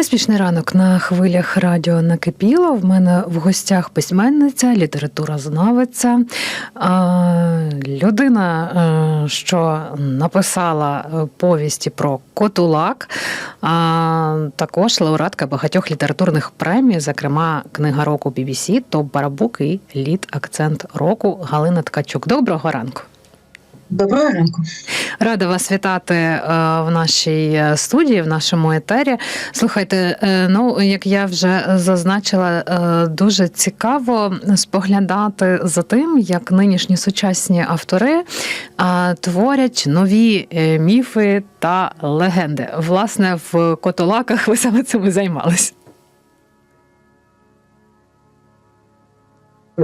Неспішний ранок на хвилях радіо накипіло. В мене в гостях письменниця, літературознавиця, а, людина, е, що написала е, повісті про Котулак, а також лауреатка багатьох літературних премій, зокрема книга року BBC, Топ Барабук і Лід Акцент року Галина Ткачук. Доброго ранку. Доброго ранку. Рада вас вітати е, в нашій е, студії, в нашому етері. Слухайте, е, ну як я вже зазначила, дуже цікаво споглядати за тим, як нинішні сучасні автори творять нові міфи та легенди. Власне, в котолаках ви саме цим займались.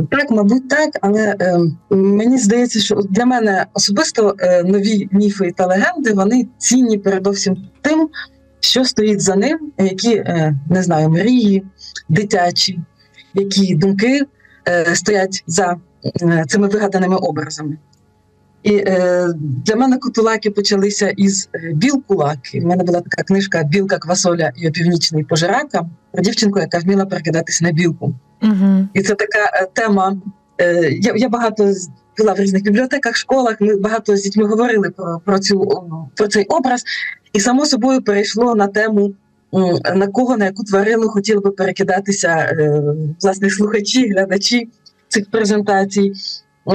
Так, мабуть, так, але е, мені здається, що для мене особисто е, нові міфи та легенди вони цінні передовсім тим, що стоїть за ним, які е, не знаю, мрії, дитячі, які думки е, стоять за е, цими вигаданими образами. І е, для мене кутулаки почалися із е, білкулаки. У мене була така книжка Білка Квасоля і опівнічний пожирака про дівчинку, яка вміла перекидатися на білку. Угу. І це така е, тема. е, Я, я багато була в різних бібліотеках, школах. Ми багато з дітьми говорили про, про, цю, про цей образ, і само собою перейшло на тему, на кого, на яку тварину хотіли би перекидатися е, власне слухачі, глядачі цих презентацій.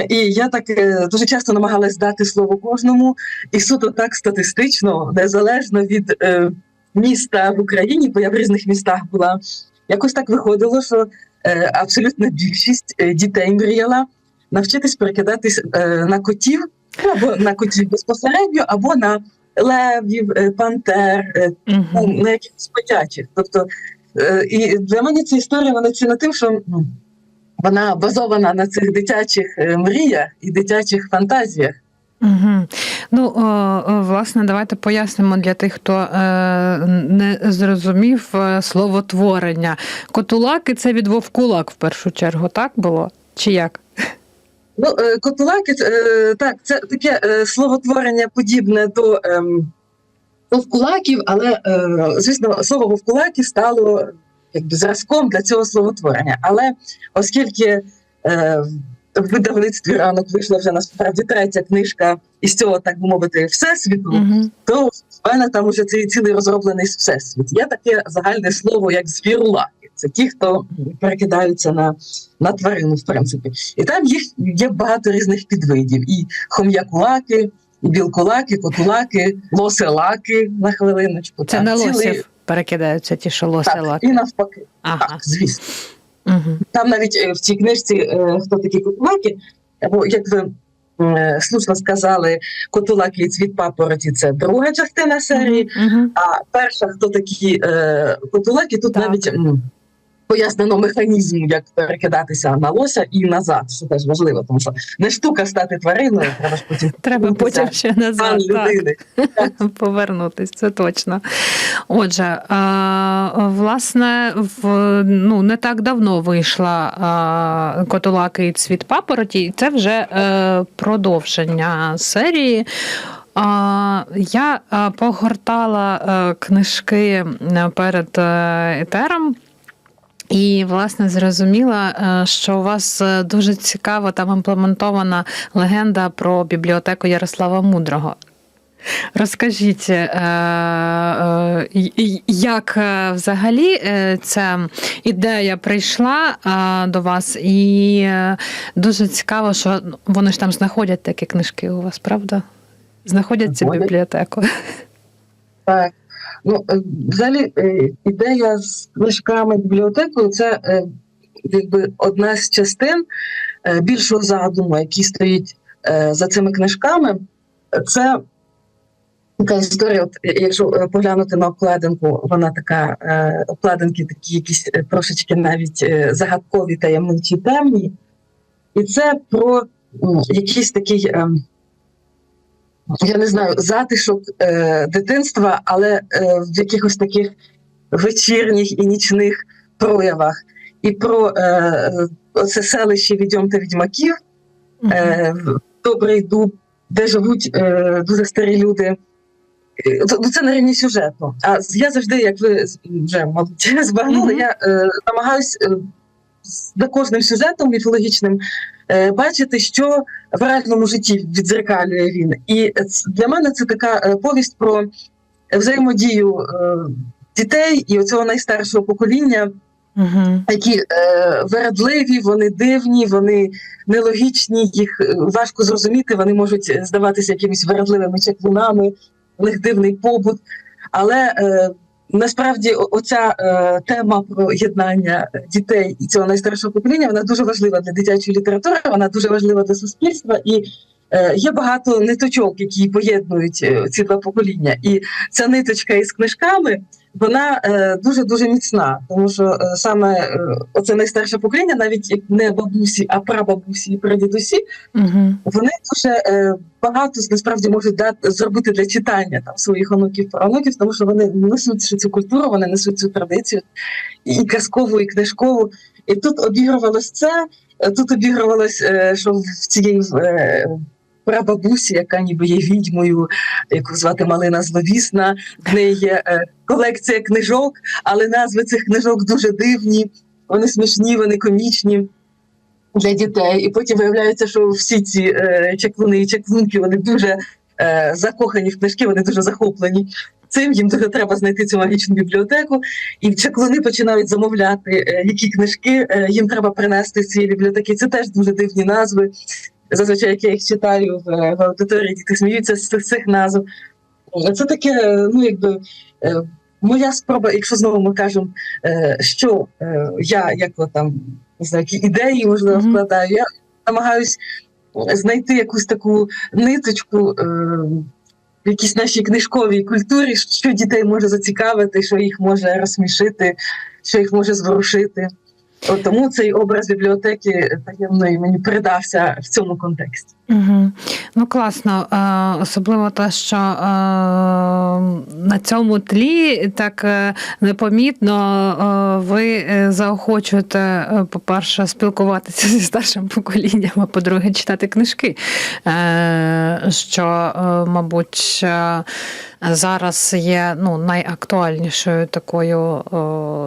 І я так е, дуже часто намагалась дати слово кожному, і суто так статистично, незалежно від е, міста в Україні, бо я в різних містах була. Якось так виходило, що е, абсолютна більшість дітей мріяла навчитись перекидатись е, на котів, або на котів безпосередньо, або на левів, е, пантер, е, Угу. на якихось котячих. Тобто, е, і для мене ця історія вона цінна тим, що ну, вона базована на цих дитячих е, мріях і дитячих фантазіях. Угу. Ну, о, власне, давайте пояснимо для тих, хто е, не зрозумів е, словотворення. Котулаки це від вовкулак в першу чергу, так було? Чи як? Ну, е, котулаки, е, так, це таке е, словотворення подібне до ем, вовкулаків, але, е, звісно, слово вовкулаки стало якби зразком для цього словотворення. Але оскільки е, в видавництві ранок вийшла вже насправді третя книжка із цього, так би мовити, всесвіту, Угу. то в мене там уже цей цілий розроблений всесвіт. Є таке загальне слово, як звірулаки. Це ті, хто перекидаються на, на тварину, в принципі. І там їх є багато різних підвидів: і хом'якулаки, і білкулаки, котулаки, лоселаки на хвилиночку. Це Так, на цілий- лосів перекидаються ті, що Так, і навпаки. Ага. Так, звісно. Угу. Там навіть е, в цій книжці е, хто такі котулаки, або як ви е, слушно сказали, котулаки цвіт папороті це друга частина серії. Угу. А перша, хто такі котулаки, тут Так. навіть пояснено механізм, як перекидатися на лося і назад, що теж важливо, тому що не штука стати твариною, треба ж потім Треба потім ще назад. Так. людини. Повернутись, це точно. Отже, власне, в, ну, не так давно вийшла Котулаки і цвіт папороті, і це вже е, продовження серії. Я погортала е, книжки е, перед етером. І, власне, зрозуміла, е, що у вас е, дуже цікаво там імплементована легенда про бібліотеку Ярослава Мудрого. Розкажіть, е, як взагалі ця ідея прийшла до вас, і дуже цікаво, що вони ж там знаходять такі книжки у вас, правда? Знаходять цю бібліотеку. Так. Ну, е, взагалі, е, ідея з книжками бібліотекою це е, якби одна з частин більшого задуму, який стоїть за цими книжками. Це така історія, от, якщо поглянути на обкладинку, вона така, обкладинки такі якісь трошечки навіть загадкові, таємничі, темні. І це про якийсь такий. Я не знаю, затишок е, дитинства, але е, в якихось таких вечірніх і нічних проявах. І про е, оце селище відьом та відьмаків, е, добрий дуб, де живуть е, дуже старі люди. Е, ну, Це на рівні сюжету. А я завжди, як ви вже мабуть збагнули, Мгм. я е, намагаюсь е, за кожним сюжетом міфологічним е, бачити, що в реальному житті відзеркалює він. І для мене це така е, повість про взаємодію е, дітей і оцього найстаршого покоління Мгм. які е, вередливі, вони дивні, вони нелогічні, їх важко зрозуміти, вони можуть здаватися якимись вередливими чаклунами, у них дивний побут. Але е, насправді оця е, тема про єднання дітей і цього найстаршого покоління вона дуже важлива для дитячої літератури, вона дуже важлива для суспільства. І е, є багато ниточок, які поєднують е, ці два покоління. І ця ниточка із книжками вона дуже дуже міцна, тому що е, саме е, оце найстарше покоління, навіть не бабусі, а прабабусі і прадідусі, Мгм. вони дуже е, багато насправді можуть дати зробити для читання там своїх онуків правнуків, тому що вони несуть цю культуру, вони несуть цю традицію і казкову, і книжкову. І тут обігрувалось це. Тут обігрувалось, що в цієї прабабусі, яка ніби є відьмою, яку звати Малина Зловісна. В неї є е, колекція книжок, але назви цих книжок дуже дивні, вони смішні, вони комічні для дітей. І потім виявляється, що всі ці е, чаклуни і чаклунки вони дуже е, закохані в книжки, вони дуже захоплені. Цим їм дуже треба знайти цю магічну бібліотеку, і чаклуни починають замовляти, е, які книжки е, їм треба принести з цієї бібліотеки. Це теж дуже дивні назви. Зазвичай, як я їх читаю в, е, в аудиторії, діти сміються з цих- цих назв. Це таке, е, ну якби е, моя спроба, якщо знову ми кажемо, е, що е, я як там не знаю, які ідеї можливо вкладаю, я намагаюсь знайти якусь таку ниточку. Е, в якійсь нашій книжковій культурі, що дітей може зацікавити, що їх може розсмішити, що їх може зворушити. От тому цей образ бібліотеки таємної мені передався в цьому контексті. Угу. Ну класно, е, особливо те, що е, на цьому тлі так е, непомітно е, ви е, заохочуєте, е, по-перше, спілкуватися зі старшим поколінням, а по-друге, читати книжки. Е, Що, е, мабуть, е, зараз є ну, найактуальнішою такою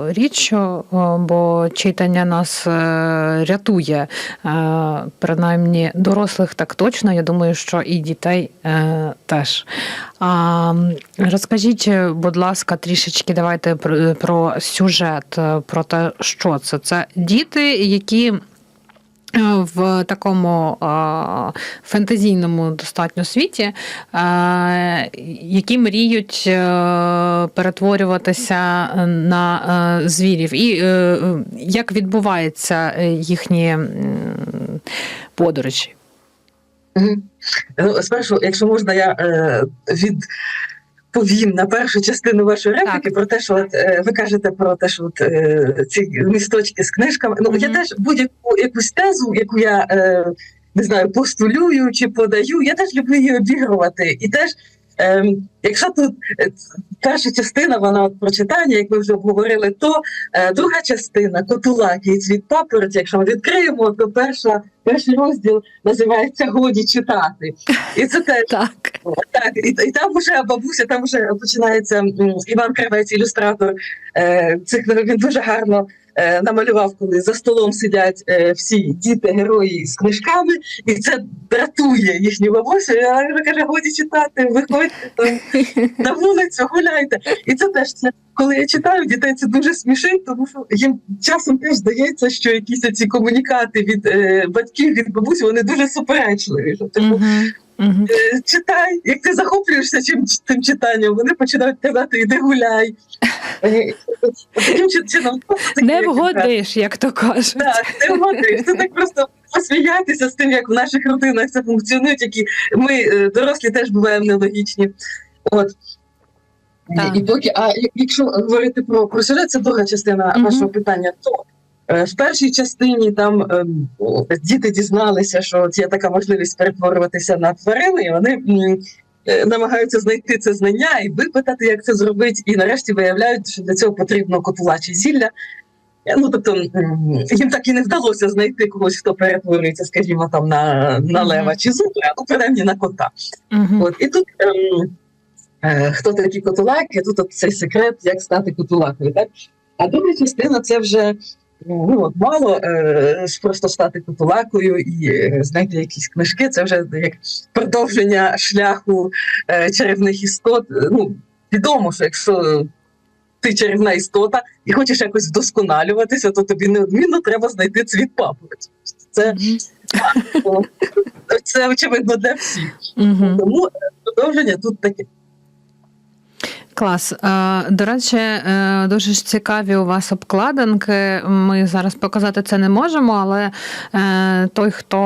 річчю, бо читання нас е, рятує, е, принаймні дорослих так точно. Я думаю, що і дітей е, теж. Розкажіть, будь ласка, трішечки давайте про, сюжет, про те, що це. Це діти, які. В такому фентезійному достатньо світі, які мріють е, перетворюватися на е, звірів, і е, як відбуваються їхні подорожі? Ну, спершу, якщо можна, я е, відповім на першу частину вашої репліки Так. про те, що от, е, ви кажете про те, що от, е, ці місточки з книжками. Ну, я теж будь-яку якусь тезу, яку я е, не знаю, постулюю чи подаю, я теж люблю її обігрувати. І теж, е, якщо тут е, перша частина, вона от про читання, як ви вже обговорили, то е, друга частина Котулаки і цвіт папороті, якщо ми відкриємо, то перша, перший розділ називається Годі читати. І це теж Так. так, і, і там вже бабуся, там вже починається Іван Кравець, ілюстратор е, цих. Він дуже гарно намалював, коли за столом сидять е, всі діти, герої з книжками, і це дратує їхню бабусю. І Вона каже, годі читати, виходьте там на вулицю, гуляйте. І це теж це. Коли я читаю, дітей це дуже смішить, тому що їм часом теж здається, що якісь ці комунікати від е, батьків від бабусі вони дуже суперечливі. Типу, Мгм. Мгм. Е, читай, як ти захоплюєшся чим тим читанням, вони починають казати іди гуляй. Е, Таким чином ну, Не вгодиш, як то кажуть. Так, не вгодиш. Це так просто посміятися з тим, як в наших родинах це функціонує, які ми е, дорослі теж буваємо нелогічні. От. Так. І поки, а якщо говорити про, про сюжет, це друга частина Мгм. вашого питання, то е, в першій частині там ем, діти дізналися, що є така можливість перетворюватися на тварини, і вони намагаються знайти це знання і випитати, як це зробити, і нарешті виявляють, що для цього потрібно котулаче зілля. Ну, тобто їм так і не вдалося знайти когось, хто перетворюється, скажімо, там на, на лева чи зубра, ну принаймні на кота. Мгм. От і тут ем, е, хто такі котулаки, тут от цей секрет, як стати котулакою. Так? А друга частина це вже ну, от, мало е, просто стати котулакою і е, знайти якісь книжки. Це вже як продовження шляху е, чарівних істот. Ну, відомо, що якщо ти чарівна істота і хочеш якось вдосконалюватися, то тобі неодмінно треба знайти цвіт папороті. Це, це очевидно для всіх. Тому е, продовження тут таке. Клас. До речі, е, дуже ж цікаві у вас обкладинки. Ми зараз показати це не можемо, але е, той, хто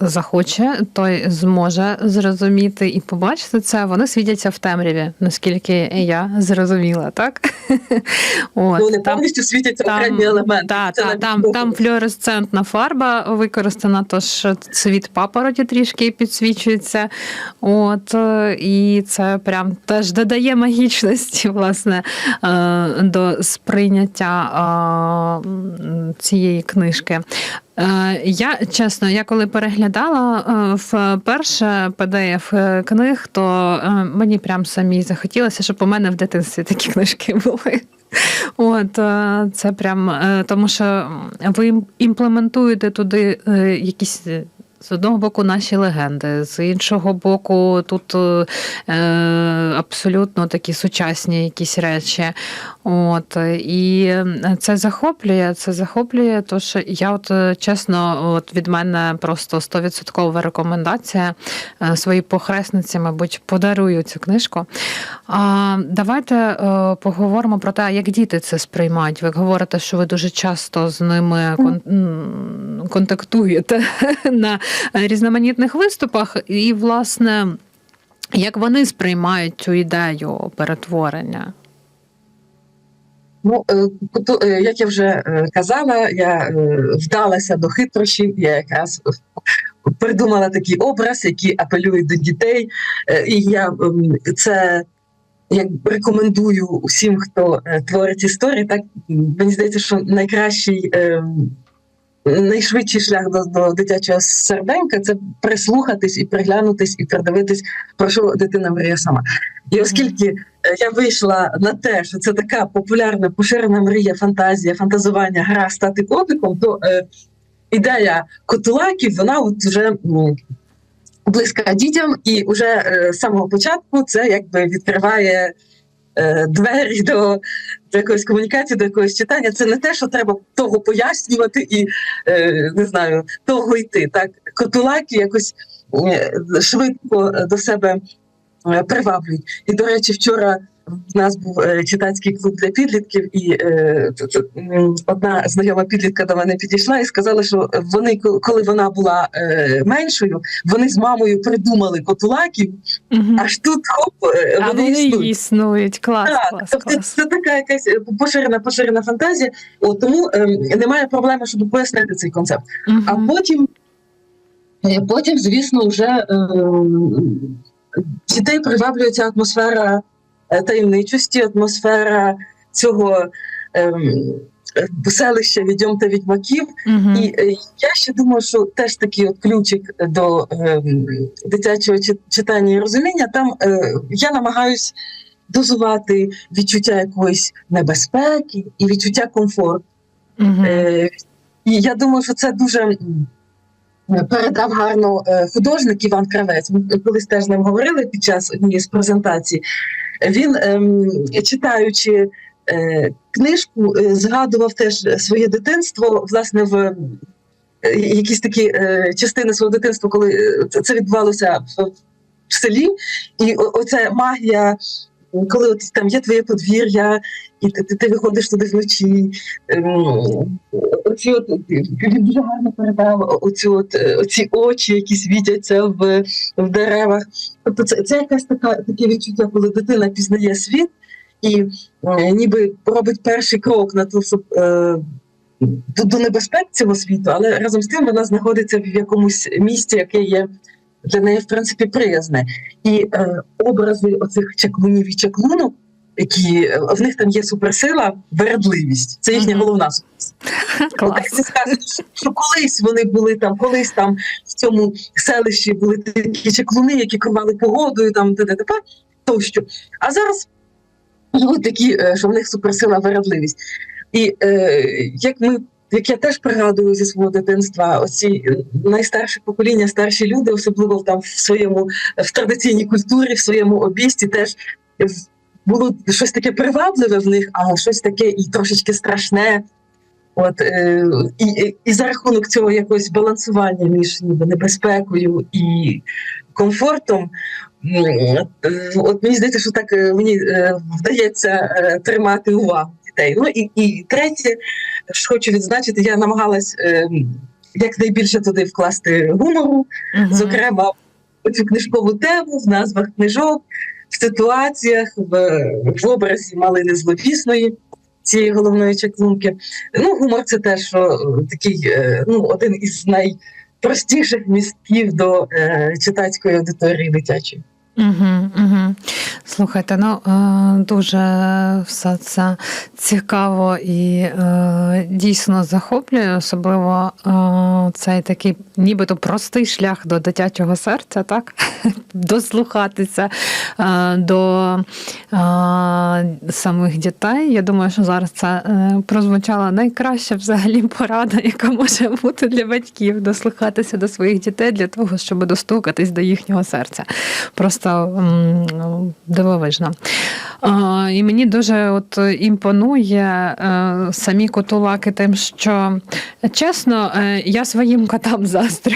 захоче, той зможе зрозуміти і побачити це. Вони світяться в темряві, наскільки я зрозуміла, так? От, Ну, не там- повністю світяться там, окремі елементи. та, та, там, там флюоресцентна фарба використана, тож цвіт папороті трішки підсвічується. От, е, і це прям теж додає магічності, власне, е, до сприйняття е, цієї книжки. Е, Я чесно, я коли переглядала вперше PDF книг, то мені прям самі захотілося, щоб у мене в дитинстві такі книжки були. От це прям тому, що ви імплементуєте туди якісь. З одного боку, наші легенди, з іншого боку, тут е, е, абсолютно такі сучасні якісь речі. От, і е, це захоплює, це захоплює, тож я, от е, чесно, от від мене просто 100% рекомендація своїй похресниці, мабуть, подарую цю книжку. А, давайте е, поговоримо про те, як діти це сприймають. Ви говорите, що ви дуже часто з ними кон- контактуєте на різноманітних виступах, і, власне, як вони сприймають цю ідею перетворення? Ну, е, е, як я вже е, казала, я е, вдалася до хитрощів, я якраз придумала такий образ, який апелює до дітей. Е, І я ем, це як рекомендую усім, хто е, творить історії. Так мені здається, що найкращий. Найшвидший шлях до, до дитячого серденька це прислухатись і приглянутись, і придивитись, про що дитина мріє сама. І оскільки е, я вийшла на те, що це така популярна, поширена мрія, фантазія, фантазування, гра стати котиком, то е, ідея котулаків, вона от вже м, близька дітям, і вже е, з самого початку це якби відкриває двері до, до якоїсь комунікації, до якогось читання. Це не те, що треба того пояснювати і е, не знаю, того йти. Так, котулаки якось е, швидко до себе е, приваблюють. І, до речі, вчора в нас був е, читацький клуб для підлітків, і е, одна знайома підлітка до мене підійшла і сказала, що вони, коли вона була е, меншою, вони з мамою придумали котулаків, Мгм. аж тут хоп, е, А вони існують. існують. Клас, Так, клас, тобто клас. це така якась е, поширена поширена фантазія. От, тому ем, немає проблеми, щоб пояснити цей концепт. А потім, е, потім, звісно, вже ем, дітей приваблює ця атмосфера е, таємничості, атмосфера цього ем, е, селища відьом та відьмаків. Мгм. І е, я ще думаю, що теж такий от ключик до ем, дитячого читання і розуміння. Там е, я намагаюсь дозувати відчуття якоїсь небезпеки і відчуття комфорту. Мгм. Е, і я думаю, що це дуже передав гарно е, художник Іван Кравець. Ми колись теж з ним говорили під час однієї з презентацій. Він, ем, читаючи е, книжку, е, згадував теж своє дитинство, власне, в е, якісь такі частини свого дитинства, коли це- відбувалося в селі, і оця магія. Коли от там є твоє подвір'я, і ти, ти, виходиш туди вночі, ем, оці от він дуже гарно передав оцю от е, оці очі, які світяться в, в деревах. Тобто, це, це якась така таке відчуття, коли дитина пізнає світ і е, ніби робить перший крок на ту, е, до, до небезпек цього світу, але разом з тим вона знаходиться в якомусь місці, яке є для неї, в принципі, приязне. І е, образи оцих чаклунів і чаклунок які е, в них там є суперсила, вередливість. Це їхня головна суперсила. Ти скажеш, що колись вони були там, колись там в цьому селищі були такі чеклуни, які керували погодою, там т.д. тощо. А зараз живуть такі, е, що в них суперсила вередливість. І е, як ми. Як я теж пригадую зі свого дитинства, оці найстарше покоління, старші люди, особливо там в своєму в традиційній культурі, в своєму обісті, теж було щось таке привабливе в них, а щось таке і трошечки страшне. От е, і, і, за рахунок цього якогось балансування між ніби небезпекою і комфортом. От мені здається, що так е, мені е, вдається е, тримати увагу дітей. Ну і, і третє, хочу відзначити, я намагалась е, якнайбільше туди вкласти гумору, Мгм. зокрема у цю книжкову тему в назвах книжок, в ситуаціях, в, в образі малини зловісної цієї головної чаклунки. Ну, гумор це теж що е, такий е, ну, один із найпростіших містків до е, читацької аудиторії дитячої. Угу, угу. Слухайте, ну е, дуже все це цікаво і е, дійсно захоплює, особливо е, цей такий нібито простий шлях до дитячого серця, так? Дослухатися до самих дітей. Я думаю, що зараз це прозвучала найкраща взагалі порада, яка може бути для батьків дослухатися до своїх дітей для того, щоб достукатись до їхнього серця. Просто м, дивовижна. І мені дуже от імпонує е, самі котулаки тим, що чесно, е, я своїм котам заздрю.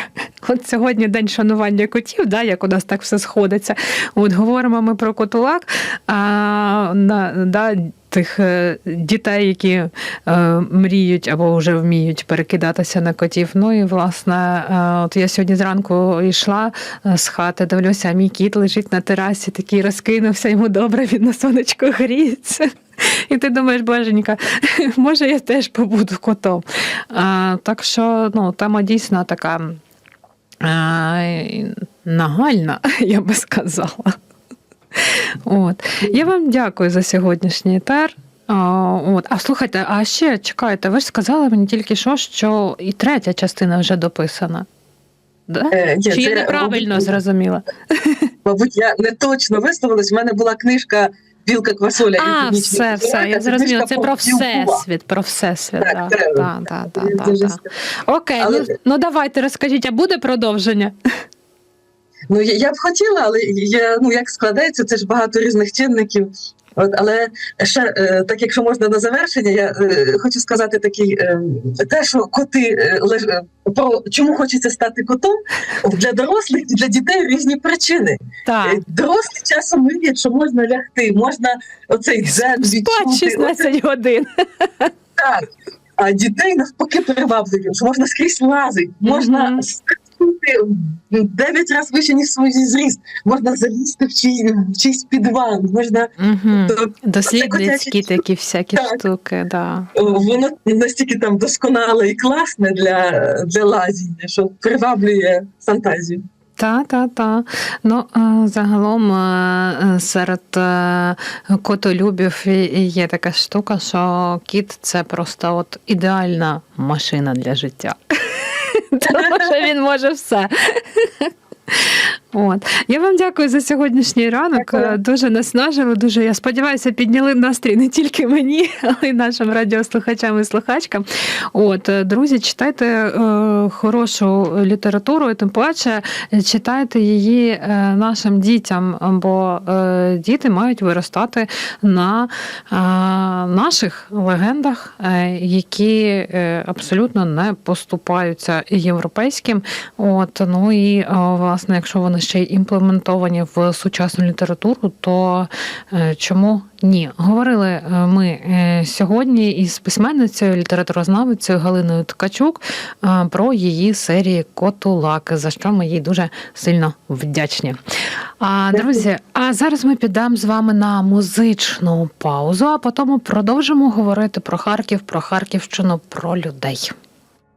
От сьогодні день шанування котів, да, як у нас так все сходиться. От говоримо ми про котулак, а да, тих е, дітей, які е, мріють або вже вміють перекидатися на котів. Ну і власне, е, от я сьогодні зранку йшла з хати, дивлюся, мій кіт лежить на терасі, такий розкинувся, йому добре, він на сонечку гріється. І ти думаєш, боженька, може я теж побуду котом. А, так що ну, тема дійсно така а, нагальна, я би сказала. От. Я вам дякую за сьогоднішній етер. А, от. а слухайте, а ще чекайте, ви ж сказали мені тільки що, що і третя частина вже дописана. Да? Е, ні, Чи це, я неправильно мабуть, зрозуміла? Мабуть, я не точно висловилась. У мене була книжка Білка Квасоля. А, «Північні все, все, я зрозуміла. Це про всесвіт, про всесвіт. Так, це- да, да, да, Я да. Окей, Але- ну, ну давайте розкажіть, а буде продовження? Ну, я, я б хотіла, але я, ну, як складається, це ж багато різних чинників. От, але ще е, так, якщо можна на завершення, я е, хочу сказати такий, е, те, що коти е, леж, про чому хочеться стати котом для дорослих і для дітей різні причини. Так. Дорослі часом мріють, що можна лягти, можна оцей дзен відчути. 16 годин. Так. А дітей навпаки привабливі, що можна скрізь лазити, можна Мгм. Стрибнути дев'ять разів вище, ніж свій зріст, можна залізти в чий, в чийсь підвал, можна Угу. то, Дослідницькі такі всякі Так. штуки, да. воно настільки там досконале і класне для, для лазіння, що приваблює фантазію. Та, та, та. Ну, загалом е, е, серед е, котолюбів є така штука, що кіт це просто от ідеальна машина для життя. Тому що він може все. От. Я вам дякую за сьогоднішній ранок. Дякую. Е, Дуже наснажили, дуже, я сподіваюся, підняли настрій не тільки мені, але й нашим радіослухачам і слухачкам. От, е, друзі, читайте е, хорошу літературу, і тим паче читайте її е, нашим дітям, бо е, діти мають виростати на е, наших легендах, е, які е, абсолютно не поступаються європейським. От, ну і е, власне, якщо вони ще й імплементовані в сучасну літературу, то е, чому ні? Говорили е, ми е, сьогодні із письменницею, літературознавицею Галиною Ткачук про її серії Котулаки, за що ми їй дуже сильно вдячні. А друзі, а зараз ми підемо з вами на музичну паузу, а потім продовжимо говорити про Харків, про Харківщину, про людей.